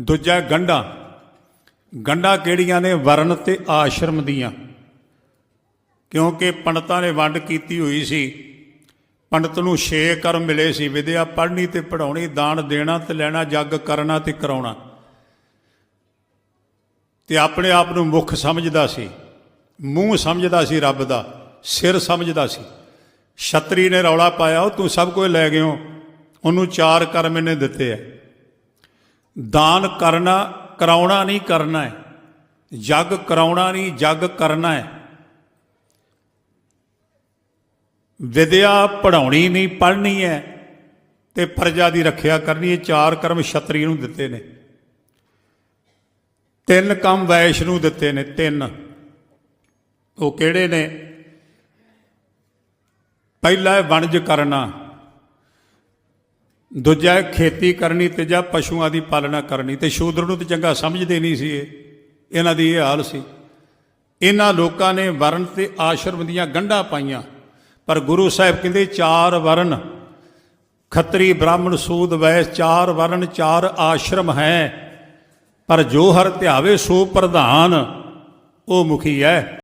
ਦੂਜਾ ਗੰਢਾਂ। ਗੰਢਾਂ ਕਿਹੜੀਆਂ ਨੇ? ਵਰਨ ਤੇ ਆਸ਼ਰਮ ਦੀਆਂ। ਕਿਉਂਕਿ ਪੰਡਤਾਂ ਨੇ ਵੰਡ ਕੀਤੀ ਹੋਈ ਸੀ। ਪੰਡਤ ਨੂੰ ਛੇ ਕਰਮ ਮਿਲੇ ਸੀ। ਵਿਦਿਆ ਪੜ੍ਹਨੀ ਤੇ ਪੜਾਉਣੀ ਦਾਨ ਦੇਣਾ ਤੇ ਲੈਣਾ, ਜੱਗ ਕਰਨਾ ਤੇ ਕਰਾਉਣਾ। ਤੇ ਆਪਣੇ ਆਪ ਨੂੰ ਮੁੱਖ ਸਮਝਦਾ ਸੀ। ਮੂੰਹ ਸਮਝਦਾ ਸੀ ਰੱਬ ਦਾ। ਸਿਰ ਸਮਝਦਾ ਸੀ। ਛਤਰੀ ਨੇ ਰੌਲਾ ਪਾਇਆ, ਉਹ ਤੂੰ ਸਭ ਕੁਝ ਲੈ ਗਿਓ ਉਹਨੂੰ ਚਾਰ ਕਰਮ ਇਹਨੇ ਦਿੱਤੇ ਆ। ਦਾਨ ਕਰਨਾ, ਕਰਾਉਣਾ ਨਹੀਂ ਕਰਨਾ ਹੈ। ਜੱਗ ਕਰਾਉਣਾ ਨਹੀਂ, ਜੱਗ ਕਰਨਾ ਹੈ। ਵਿਦਿਆ ਪੜਾਉਣੀ ਨਹੀਂ, ਪੜ੍ਹਨੀ ਹੈ ਤੇ ਪ੍ਰਜਾ ਦੀ ਰੱਖਿਆ ਕਰਨੀ ਇਹ ਚਾਰ ਕਰਮ ਛਤਰੀ ਨੂੰ ਦਿੱਤੇ ਨੇ। ਤਿੰਨ ਕੰਮ ਵੈਸ਼ ਨੂੰ ਦਿੱਤੇ ਨੇ, ਤਿੰਨ। ਉਹ ਕਿਹੜੇ ਨੇ? ਪਹਿਲਾ ਵਣਜ ਕਰਨਾ। ਦੂਜਾ ਖੇਤੀ ਕਰਨੀ ਤੀਜਾ ਪਸ਼ੂਆਂ ਦੀ ਪਾਲਣਾ ਕਰਨੀ ਤੇ ਸ਼ੂਦਰ ਨੂੰ ਤੇ ਚੰਗਾ ਸਮਝਦੇ ਨਹੀਂ ਸੀ ਇਹ। ਇਹਨਾਂ ਦੀ ਇਹ ਹਾਲ ਸੀ। ਇਹਨਾਂ ਲੋਕਾਂ ਨੇ ਵਰਨ ਤੇ ਆਸ਼ਰਮ ਦੀਆਂ ਗੰਢਾਂ ਪਾਈਆਂ। ਪਰ ਗੁਰੂ ਸਾਹਿਬ ਕਹਿੰਦੇ, ਚਾਰ ਵਰਨ ਖੱਤਰੀ ਬ੍ਰਾਹਮਣ ਸੂਦ ਵੈਸ, ਚਾਰ ਵਰਨ ਚਾਰ ਆਸ਼ਰਮ ਹੈ। ਪਰ ਜੋ ਹਰ ਧਿਆਵੇ ਸੋ ਪ੍ਰਧਾਨ, ਉਹ ਮੁਖੀ ਹੈ।